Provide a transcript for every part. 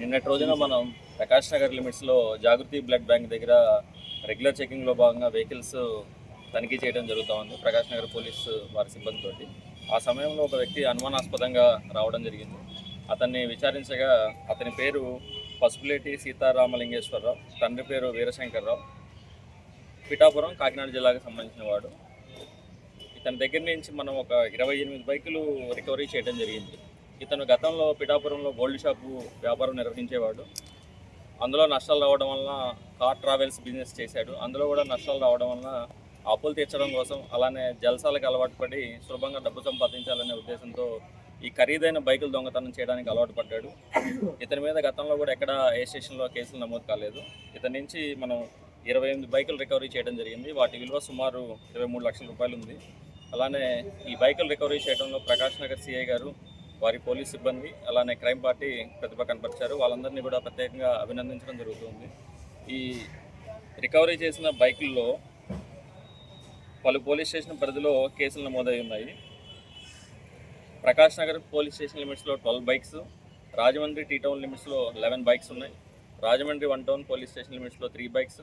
నిన్నటి రోజున మనం ప్రకాష్ నగర్ లిమిట్స్లో జాగృతి బ్లడ్ బ్యాంక్ దగ్గర రెగ్యులర్ చెకింగ్లో భాగంగా వెహికల్స్ తనిఖీ చేయడం జరుగుతూ ఉంది ప్రకాష్ నగర్ పోలీసు వారి సిబ్బందితోటి. ఆ సమయంలో ఒక వ్యక్తి అనుమానాస్పదంగా రావడం జరిగింది. అతన్ని విచారించగా అతని పేరు పసుపులేటి సీతారామలింగేశ్వరరావు తండ్రి పేరు వీరశంకర్రావు. పిఠాపురం కాకినాడ జిల్లాకు సంబంధించిన వాడు. ఇతని దగ్గర నుంచి మనం ఒక ఇరవై ఎనిమిది బైకులు రికవరీ చేయడం జరిగింది. ఇతను గతంలో పిఠాపురంలో గోల్డ్ షాపు వ్యాపారం నిర్వహించేవాడు. అందులో నష్టాలు రావడం వలన కార్ ట్రావెల్స్ బిజినెస్ చేశాడు. అందులో కూడా నష్టాలు రావడం వలన అప్పులు తీర్చడం కోసం అలానే జలసాలకు అలవాటు పడి సులభంగా డబ్బు సంపాదించాలనే ఉద్దేశంతో ఈ ఖరీదైన బైకులు దొంగతనం చేయడానికి అలవాటు పడ్డాడు. ఇతని మీద గతంలో కూడా ఎక్కడ ఏ స్టేషన్లో కేసులు నమోదు కాలేదు. ఇతని నుంచి మనం ఇరవై ఎనిమిది బైకులు రికవరీ చేయడం జరిగింది. వాటి విలువ సుమారు ఇరవై మూడు లక్షల రూపాయలు ఉంది. అలానే ఈ బైకులు రికవరీ చేయడంలో ప్రకాష్ నగర్ సిఐ గారు వారి పోలీస్ సిబ్బంది అలానే క్రైమ్ పార్టీ ప్రతిభ కనపరిచారు. వాళ్ళందరినీ కూడా ప్రత్యేకంగా అభినందించడం జరుగుతుంది. ఈ రికవరీ చేసిన బైకుల్లో పలు పోలీస్ స్టేషన్ పరిధిలో కేసులు నమోదై ఉన్నాయి. ప్రకాష్ నగర్ పోలీస్ స్టేషన్ లిమిట్స్లో twelve bikes Rajahmundry T town లిమిట్స్లో లెవెన్ బైక్స్ ఉన్నాయి. Rajahmundry one town police station లిమిట్స్లో త్రీ బైక్స్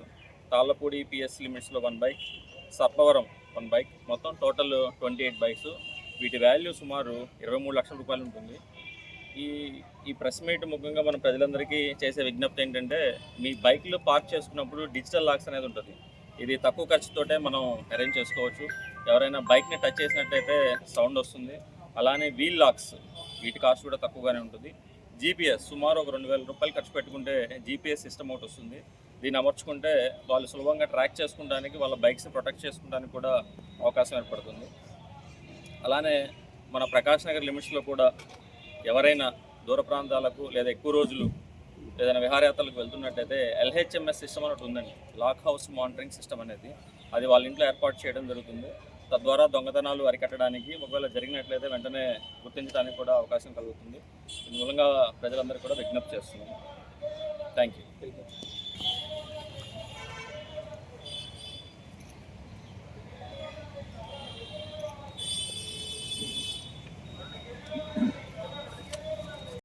తాళ్ళపూడి పిఎస్ లిమిట్స్లో one bike Sarpavaram one bike. మొత్తం టోటల్ ట్వంటీ ఎయిట్ బైక్స్. వీటి వాల్యూ సుమారు ఇరవై మూడు లక్షల రూపాయలు ఉంటుంది. ఈ ఈ ప్రెస్ మీట్ ముఖ్యంగా మనం ప్రజలందరికీ చేసే విజ్ఞప్తి ఏంటంటే మీ బైక్లో పార్క్ చేసుకున్నప్పుడు డిజిటల్ లాక్స్ అనేది ఉంటుంది. ఇది తక్కువ ఖర్చుతోటే మనం అరేంజ్ చేసుకోవచ్చు. ఎవరైనా బైక్ని టచ్ చేసినట్టయితే సౌండ్ వస్తుంది. అలానే వీల్ లాక్స్ వీటి కాస్ట్ కూడా తక్కువగానే ఉంటుంది. జీపీఎస్ సుమారు ఒక రెండు వేల రూపాయలు ఖర్చు పెట్టుకుంటే జీపీఎస్ సిస్టమ్ ఒకటి వస్తుంది. దీన్ని అమర్చుకుంటే వాళ్ళు సులభంగా ట్రాక్ చేసుకోవడానికి వాళ్ళ బైక్స్ని ప్రొటెక్ట్ చేసుకోవడానికి కూడా అవకాశం ఏర్పడుతుంది. అలానే మన ప్రకాష్ నగర్ లిమిట్స్లో కూడా ఎవరైనా దూర ప్రాంతాలకు లేదా ఎక్కువ రోజులు ఏదైనా విహారయాత్రలకు వెళ్తున్నట్టయితే ఎల్హెచ్ఎంఎస్ సిస్టమ్ అనేది ఉందండి. లాక్ హౌస్ మానిటరింగ్ సిస్టమ్ అనేది. అది వాళ్ళ ఇంట్లో ఏర్పాటు చేయడం జరుగుతుంది. తద్వారా దొంగతనాలు అరికట్టడానికి ఒకవేళ జరిగినట్లయితే వెంటనే గుర్తించడానికి కూడా అవకాశం కలుగుతుంది. దీని మూలంగా ప్రజలందరూ కూడా విజ్ఞప్తి చేస్తున్నాం థ్యాంక్ యూ